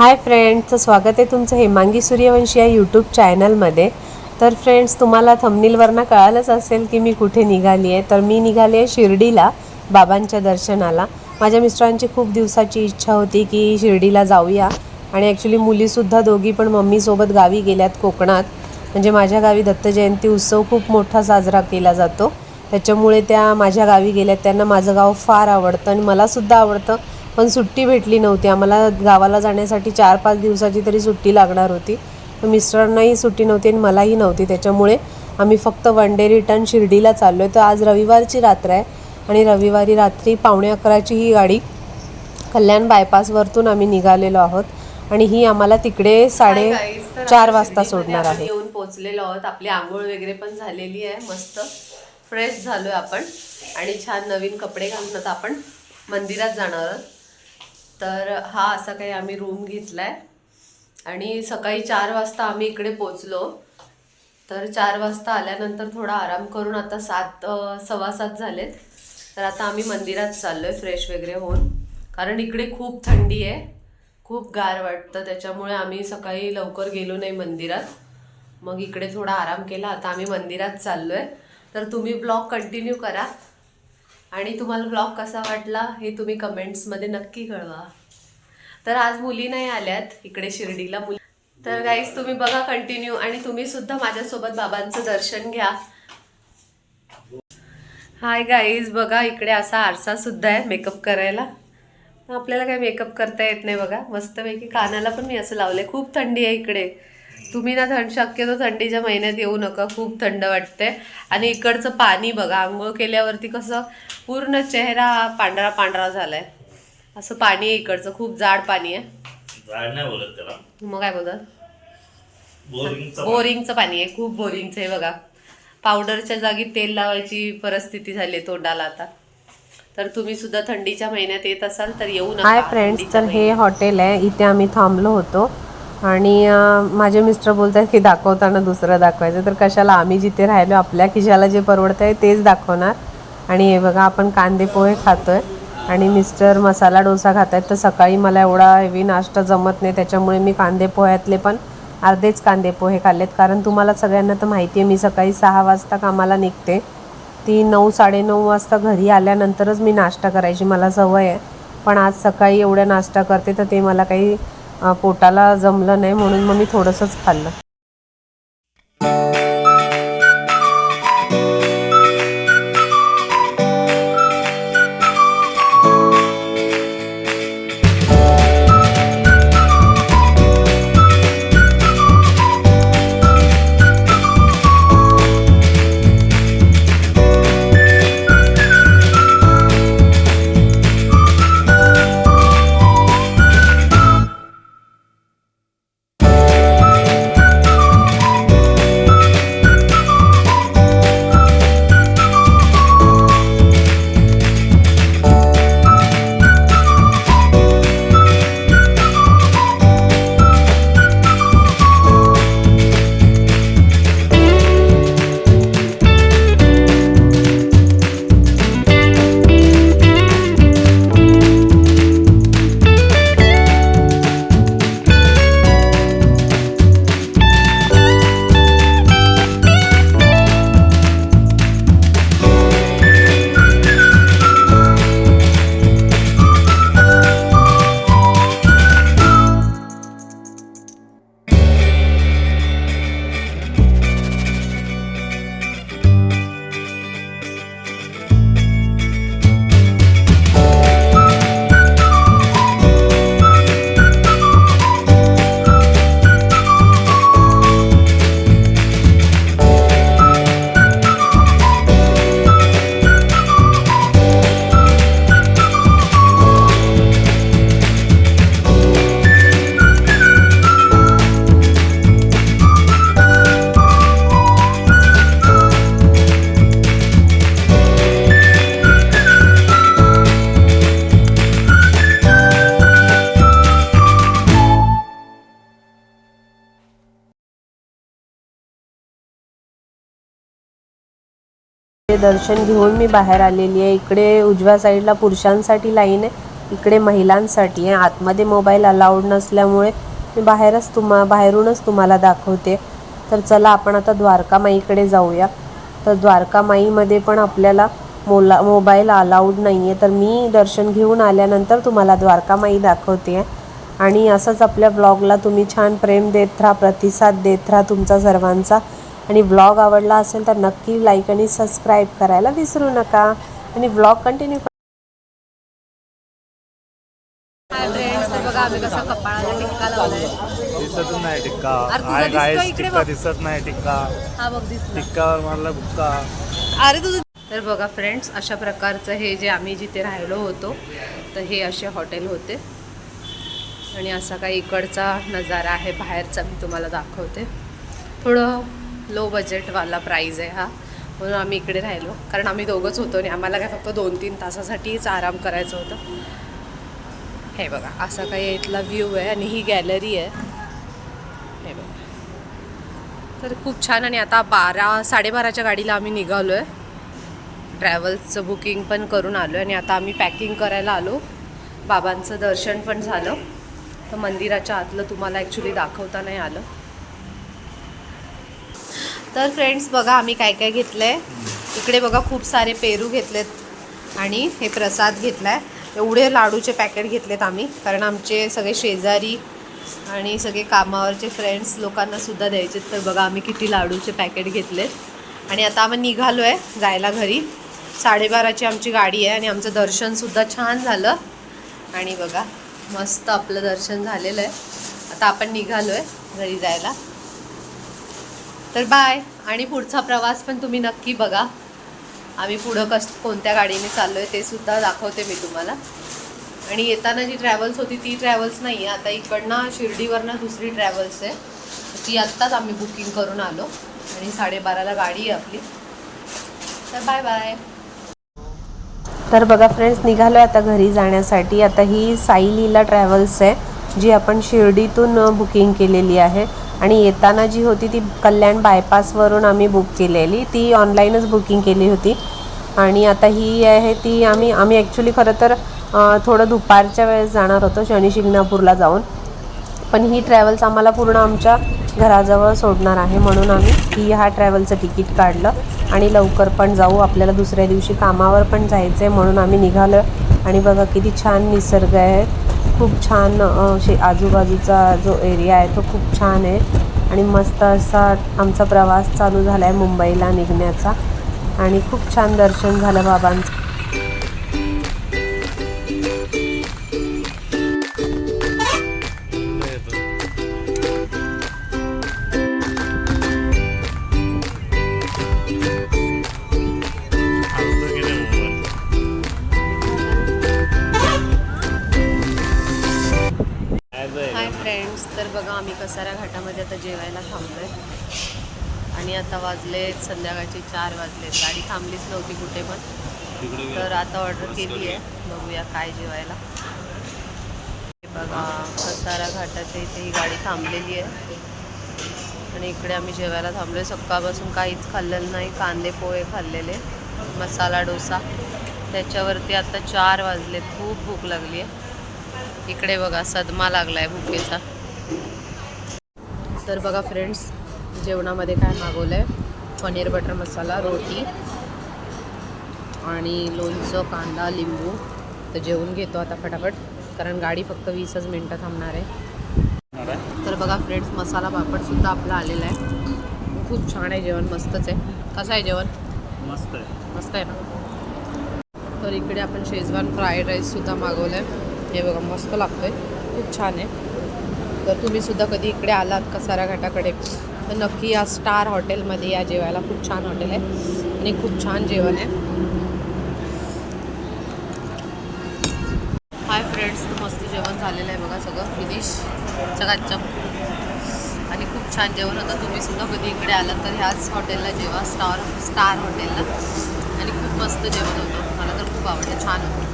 हाय फ्रेंड्सचं स्वागत आहे तुमचं हेमांगी सूर्यवंशी या यूट्यूब चॅनलमध्ये तर फ्रेंड्स तुम्हाला थंबनीलवरनं कळालंच असेल की मी कुठे निघाली आहे. तर मी निघाली आहे शिर्डीला बाबांच्या दर्शनाला. माझ्या मिस्टरांची खूप दिवसाची इच्छा होती की शिर्डीला जाऊया. आणि ॲक्च्युली मुलीसुद्धा दोघी पण मम्मीसोबत गावी गेल्यात कोकणात. म्हणजे माझ्या गावी दत्त जयंती उत्सव खूप मोठा साजरा केला जातो. त्याच्यामुळे त्या माझ्या गावी गेल्यात. त्यांना माझं गाव फार आवडतं आणि मलासुद्धा आवडतं. पण सुट्टी भेटली नव्हती. आम्हाला गावाला जाण्यासाठी चार पाच दिवसाची तरी सुट्टी लागणार होती. मिस्टरांनाही सुट्टी नव्हती आणि मलाही नव्हती. त्याच्यामुळे आम्ही फक्त वन डे रिटर्न शिर्डीला चाललो आहे तर आज रविवारची रात्र आहे आणि रविवारी रात्री पावणे अकराची ही गाडी कल्याण बायपासवरतून आम्ही निघालेलो आहोत. आणि ही आम्हाला तिकडे साडे चार वाजता सोडणार आहे. येऊन पोहोचलेलो आहोत. आपली आंघोळ वगैरे पण झालेली आहे. मस्त. फ्रेश झालोय आपण. आणि छान नवीन कपडे घालून आता आपण मंदिरात जाणार आहोत. तर हा असा काही आम्ही रूम घेतला आहे आणि सकाळी चार वाजता आम्ही इकडे पोचलो तर चार वाजता आल्यानंतर थोडा आराम करून आता सात सव्वा सात झालेत. तर आता आम्ही मंदिरात चाललो आहे फ्रेश वगैरे होऊन. कारण इकडे खूप थंडी आहे. खूप गार वाटतं. त्याच्यामुळे आम्ही सकाळी लवकर गेलो नाही मंदिरात. मग इकडे थोडा आराम केला. आता आम्ही मंदिरात चाललो आहे तर तुम्ही ब्लॉग कंटिन्यू करा. आणि तुम्हाला ब्लॉग कसा वाटला हे तुम्ही कमेंट्समध्ये नक्की कळवा. तर आज मुली नाही आल्यात इकडे शिर्डीला मुली. तर गाईज तुम्ही बघा कंटिन्यू आणि तुम्ही सुद्धा माझ्यासोबत बाबांचं दर्शन घ्या. हाय गाईज बघा इकडे असा आरसा सुद्धा आहे मेकअप करायला. आपल्याला काही मेकअप करता येत नाही बघा. मस्तपैकी कानाला पण मी असं लावलंय. खूप थंडी आहे इकडे. तुम्ही ना थंड शक्यतो थंडीच्या महिन्यात येऊ नका खूप थंड वाटते आणि इकडचं पाणी बघा आंघोळ केल्यावरती कसं पूर्ण चेहरा पांढरा पांढरा झालाय. असं पाणी आहे इकडचं खूप जाड पाणी आहे. जाड नाही बोलत त्याला. मग काय बोलतात? बोरिंगचं बोरिंगचं पाणी आहे खूप बोरिंगचं आहे बघा. पावडरच्या जागी तेल लावायची परिस्थिती झाली आहे तोंडाला आता. तर तुम्ही सुद्धा थंडीच्या महिन्यात येत असाल तर येऊ नका हाय फ्रेंड्स तर हे हॉटेल आहे इथे आम्ही थांबलो होतो. आणि माझे मिस्टर बोलतात की दाखवताना दुसरं दाखवायचं. तर कशाला आम्ही जिथे राहिलो आपल्या खिशाला जे परवडतं आहे तेच दाखवणार. आणि हे बघा आपण कांदे पोहे आहे आणि मिस्टर मसाला डोसा खात आहेत तर सकाळी मला एवढा हेवी नाश्ता जमत नाही. त्याच्यामुळे मी कांदे पोह्यातले पण अर्धेच कांदे पोहे खाल्लेत. कारण तुम्हाला सगळ्यांना तर माहिती आहे मी सकाळी सहा वाजता कामाला निघते. ती नऊ साडेनऊ वाजता घरी आल्यानंतरच मी नाश्ता करायची. मला सवय आहे. पण आज सकाळी एवढ्या नाश्ता करते तर ते मला काही पोटाला जमलं नाही म्हणून मग मी थोडंसंच खाल्लं. दर्शन घेऊन मी बाहेर आलेली आहे. इकडे उजव्या साईडला पुरुषांसाठी लाईन आहे. इकडे महिलांसाठी आहे. आतमध्ये मोबाईल अलाउड नसल्यामुळे मी बाहेरच तुम्हा बाहेरूनच तुम्हाला दाखवते. तर चला आपण आता द्वारकामाईकडे जाऊया. तर द्वारकामाईमध्ये पण आपल्याला मोला मोबाईल अलाउड नाही आहे तर मी दर्शन घेऊन आल्यानंतर तुम्हाला द्वारकामाई दाखवते. आणि असंच आपल्या ब्लॉगला तुम्ही छान प्रेम देत राहा प्रतिसाद देत राहा तुमचा सर्वांचा. आणि ब्लॉग आवडला असेल तर नक्की लाईक आणि सबस्क्राईब करायला विसरू नका. आणि ब्लॉग कंटिन्यू हाय फ्रेंड्स तर बघा आम्ही कसा कपाळाला टिक्का लावलाय दिसत नाही टिक्का. अरे तुझा आहे दिसतोय गायस इकडे टिक्का बघ. दिसत नाही टिक्का. हा बघ दिसला. टिक्कावर मारला बुक्का. अरे तुझं तर बघा फ्रेंड्स अशा प्रकारचं हे जे आम्ही जिथे राहिलो होतो तर हे असे हॉटेल होते. आणि असा काही इकडचा नजारा आहे बाहेरचा मी तुम्हाला दाखवते. थोडं लो बजेटवाला प्राईज आहे हा. म्हणून आम्ही इकडे राहिलो. कारण आम्ही दोघंच होतो आणि आम्हाला काय फक्त दोन तीन तासासाठीच आराम करायचं होतं. हे बघा असा काही इथला व्ह्यू आहे आणि ही गॅलरी आहे. हे बघा. तर खूप छान आणि आता बारा साडेबाराच्या गाडीला आम्ही निघालो आहे ट्रॅव्हल्सचं बुकिंग पण करून आलो आणि आता आम्ही पॅकिंग करायला आलो. बाबांचं दर्शन पण झालं. तर मंदिराच्या आतलं तुम्हाला ॲक्च्युली दाखवता नाही आलं. तर फ्रेंड्स बघा आम्ही काय काय घेतलं आहे इकडे बघा खूप सारे पेरू घेतलेत आणि हे प्रसाद घेतला आहे एवढे लाडूचे पॅकेट घेतलेत आम्ही कारण आमचे सगळे शेजारी आणि सगळे कामावरचे फ्रेंड्स लोकांनासुद्धा द्यायचे तर बघा आम्ही किती लाडूचे पॅकेट घेतलेत. आणि आता आम्ही निघालो आहे जायला घरी. साडेबाराची आमची गाडी आहे आणि आमचं दर्शनसुद्धा छान झालं. आणि बघा मस्त आपलं दर्शन झालेलं आहे. आता आपण निघालो आहे घरी जायला. तर बाय. आणि पुढचा प्रवास पण तुम्ही नक्की बघा. आम्ही पुढं कस कोणत्या गाडीने चाललो आहे ते सुद्धा दाखवते मी तुम्हाला. आणि येताना जी ट्रॅव्हल्स होती ती ट्रॅव्हल्स नाही आहे आता इकडनं शिर्डीवरनं दुसरी ट्रॅव्हल्स आहे. ती आत्ताच आम्ही बुकिंग करून आलो. आणि साडेबाराला गाडी आहे आपली. तर बाय बाय. तर बघा फ्रेंड्स निघालो आता घरी जाण्यासाठी. आता ही साई लीला ट्रॅव्हल्स आहे. जी आपण शिर्डीतून बुकिंग केलेली आहे. आणि येताना जी होती ती कल्याण बायपासवरून आम्ही बुक केलेली. ती ऑनलाईनच बुकिंग केली होती. आणि आता ही आहे ती आम्ही आम्ही ॲक्च्युली खरं तर थोडं दुपारच्या वेळेस जाणार होतो शनी शिंगणापूरला जाऊन. पण ही ट्रॅव्हल्स आम्हाला पूर्ण आमच्या घराजवळ सोडणार आहे. म्हणून आम्ही ही ह्या ट्रॅव्हलचं तिकीट काढलं. आणि लवकर पण जाऊ. आपल्याला दुसऱ्या दिवशी कामावर पण जायचं आहे म्हणून आम्ही निघालो. आणि बघा किती छान निसर्ग आहे. खूप छान असे आजूबाजूचा जो एरिया आहे तो खूप छान आहे. आणि मस्त असा आमचा प्रवास चालू झाला आहे मुंबईला निघण्याचा. आणि खूप छान दर्शन झालं बाबांचं. बघा आम्ही कसारा घाटामध्ये आता जेवायला थांबलोय. आणि आता वाजले संध्याकाळचे चार वाजले. गाडी थांबलीच नव्हती कुठे पण. तर आता ऑर्डर केली आहे. बघूया काय जेवायला. बघा कसारा घाटाच्या इथे ही गाडी थांबलेली आहे. आणि इकडे आम्ही जेवायला थांबलोय. सकाळपासून काहीच खाल्लेलं नाही. कांदे पोहे खाल्लेले. मसाला डोसा. त्याच्यावरती आता चार वाजले. खूप भूक लागली आहे इकडे बघा सदमा लागलाय भुकेचा. तर बघा फ्रेंड्स जेवणामध्ये काय मागवलं आहे पनीर बटर मसाला रोटी आणि लोणचं कांदा लिंबू. तर जेवून घेतो आता फटाफट कारण गाडी फक्त वीसच मिनटं थांबणार आहे. तर बघा फ्रेंड्स मसाला पापडसुद्धा आपला आलेला आहे. खूप छान आहे जेवण मस्तच आहे. कसं आहे जेवण? मस्त आहे. मस्त आहे ना? तर इकडे आपण शेजवान फ्राईड राईससुद्धा मागवलं आहे हे बघा मस्त लागतं आहे खूप छान आहे. तर तुम्ही सुद्धा कधी इकडे आलात कसारा घाटाकडे? तर नक्की या स्टार हॉटेलमध्ये या जेवायला खूप छान हॉटेल आहे आणि खूप छान जेवण आहे. हाय फ्रेंड्स मस्त जेवण झालेलं आहे बघा सगळं फिनिश चकाचक आणि खूप छान जेवण होतं. तुम्ही सुद्धा कधी इकडे आलात तर ह्याच हॉटेलला जेवा स्टार स्टार हॉटेलला. आणि खूप मस्त जेवण होतं. मला तर खूप आवडलं छान होतं.